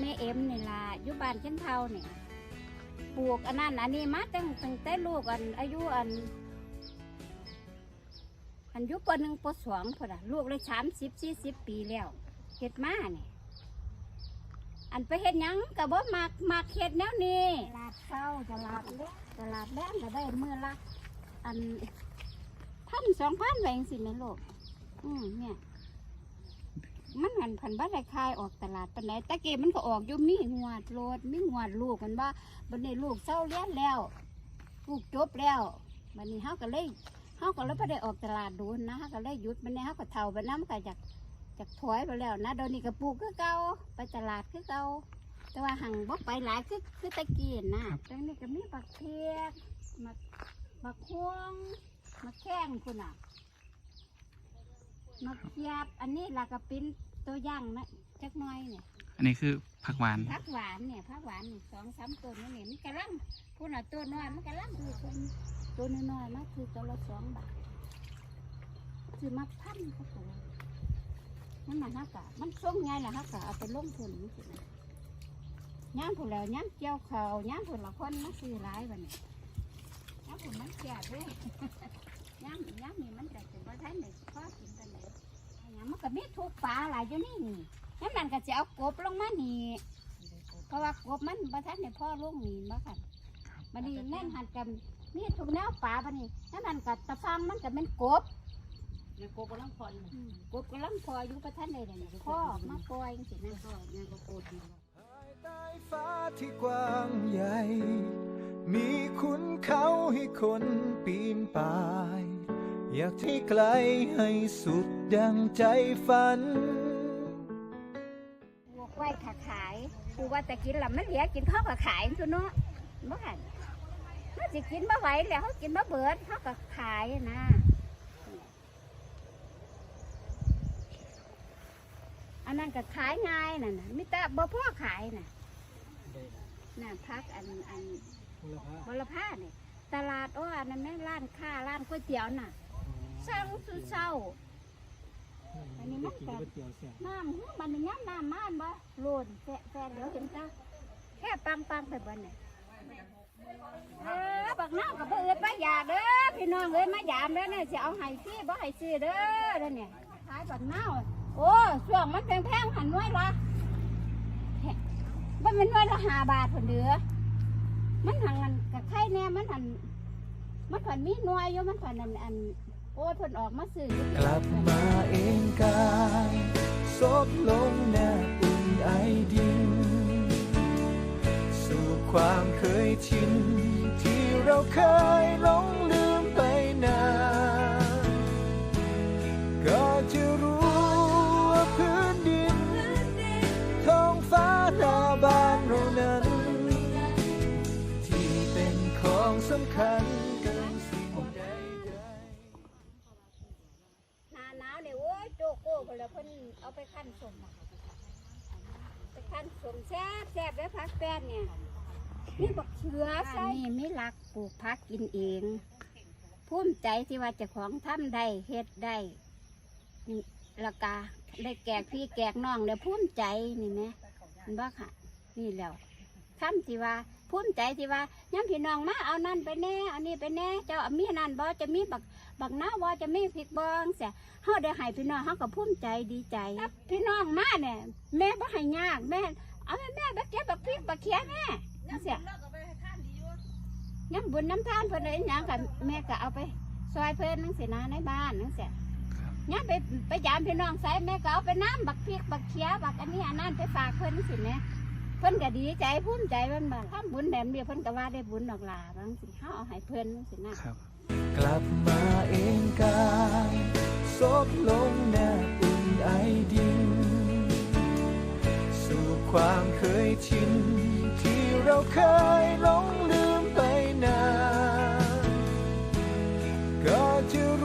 แม่เอ็มนี่ล่ะอยู่บ้านเช่นเท่านี่ปลูกอันนั้นอันนี้มาตั้งตั้งแต่ลูกอันอายุอัน อันอยุปหนึ่งปสองพอดะลูกเลยสามสิบสี่สิบปีแล้วเฮ็ดมาเนี่ยอันไปเฮ็ดหยังก็บ่มักมักเฮ็ดแนวนี้ตลาดเช้าตลาดเล็กตลาดแรงก็ได้มือละอันพันสองพันแหวจังสิแม่ลูกอืมเนี่ย มันหันพันบ้านไรคายออกตลาดปันไหนตะกี้มันก็ออกอยู่มีงวดโลดมีงวดลูกกันว่าบันนี้ลูกเศร้าเลี้ยนแล้ว ลูกจบแล้วบันนี้เฮาก็เลยเฮาก็เลยไม่ได้ออกตลาดดูนะเฮาก็เลยหยุดบันนี้เฮาก็เท่าบันน้ำก็จากจากถอยไปแล้วนะเดี๋ยวนี้ก็ปลูกคือเก่าไปตลาดคือเก่าแต่ว่าหังบ่ไปหลายคือคือตะกี้นะตรงนี้ก็มีบักเทียกมาบักฮวงมาแข้งคุณอะ มาเกียบอันนี้ลากระปิ้นตัวอย่างนะจักหน้อยเนี่ยอันนี้คือผักหวาน ผักหวานเนี่ยผักหวานนี่สองสามตัวนี่เนี่ยมันกระลังพูดน่ะตัวน้อยมันกระลังคือคนตัวน้อยๆมันคือตัวละสองบาทคือมาพันเขาตัวมันมันฮักกะมันส่งไงล่ะฮักกะเอาไปลงทุนนี่สินะย่างผุนแล้วย่างเกี่ยวเขาวย่างผุนละคนมันซื้อหลายวันนี้ย่างผุนมันแก่ด้วยย่างย่างนี่มันแต่ถึงว่าท่านไหนพ่อกินกันไหนย่าง มันก็มีทุกปลาหลายอยู่นี่นี่นั่นมันก็จะเอากบลงมานี่เพราะว่ากบมันประทัดในพ่อลงนี่มาค่ะมันนี่แน่นหันกันมีทุกแนวป่าบันนี้นั่นมันกับตะฟังมันก็เป็นกบเนี่ยโกกำลังพออยู่อืมกบก็ลังพออยู่ประทัดในเดี๋ยวนี้พ่อมาปล่อยสินะก็เนี่ยก็โกดีแล้วภายใต้ฟ้าที่กว้างใหญ่ มีคุณเขาให้คนปีนป่าย อยากที่ไกลให้สุดดังใจฝันบวกไว้ขาขายกูว่าจะกินละมันเหลือกินเขาก็ขายตัวเนาะบ่หันมันจะกินบ่ไหวแล้วเขากินบ่เบิดเขาก็ขายนะอันนั้นก็ขายง่ายน่ะนะมิแต่บ่พ่อขายน่ะน่ะพักอันอันบลพาเนี่ยตลาดโอ้อันนั้นแม่ร้านค้าร้านก๋วยเตี๋ยวน่ะ สร้างสุดเศร้า อันนี้มันแต่น้ำหื้อมันนี่ย้ำน้ำมันบ่โลนแฟแฟเดี๋ยวเห็นจ้าแค่ปังปังไปบ่เนี่ยเออบักน้ำกับเบิดมาหยาเด้อพี่น้องเอ้ยมาหยามเด้อเนี่ยจะเอาให้ซื้อบ่ให้ซื้อเด้อเด้อเนี่ยขายบักน้ำโอ้ช่วงมันแพงๆหันน้อยละบ่แมันน้อยละห้าบาทคนเด้อมันหังอันกับไข่แน่มันหันมันผันมีหน่วยอยู่มันผันอันอัน โอ้ยเพิ่นออกมาซื้อกลับมาเองกายซบลงแนบอุ่นไอดิน สู่ความเคยชิน ที่เราเคยหลงลืมไปนานก็จะรู้ว่าพื้นดินท้องฟ้าหน้าบ้านเรานั้น ที่เป็นของสำคัญ โอ้ยโจโก้เพิ่นละเพิ่นเอาไปคั่นสมอะไปคั่นสมแซ่บแซ่บเลยพักแป้นเนี่ยนี่บักเชื้อใส่นี่มีหลักปลูกพักกินเองภูมิใจที่ว่าเจ้าของทำได้เฮ็ดได้นี่แล้วก็ได้แกกพี่แกกน้องเนี่ยภูมิใจนี่แหมเห็นบ่ค่ะ นี่แล้วทำที่ว่า ภูมิใจที่ว่าย้ำพี่น้องมาเอานั่นไปแน่เอานี่ไปแน่เจ้าเอามีนั่นบ่จะมีบักบักน้าบ่จะมีพริกบองเสียเฮาได้ให้พี่น้องเฮาก็ภูมิใจดีใจครับพี่น้องมาเนี่ยแม่บ่ให้ยากแม่เอาแม่แม่ไปเก็บบักพริกบักเขียแม่นั่นเสียน้ำบุญน้ำทานเพิ่นได้หยังกับแม่ก็เอาไปซอยเพิ่นนั่นสินะในบ้านนั่นเสียย้ำไปไปยามพี่น้องใส่แม่ก็เอาไปน้ำบักพริกบักเขียบักอันนี้อันนั้นไปฝากเพิ่นนั่นสิแม่ เพิ่นก็ดีใจภูมใจเพิ่นบ่ทำบุญแบบนี้เพิ่นก็ว่าได้บุญหดอกหลาบางสิเฮาาให้เพิ่นจันะครับ กลับมาเองกายซบลงหน้าอุ่นไอดิน สู่ความเคยชิน ที่เราเคยหลงลืมไปนานก็จะ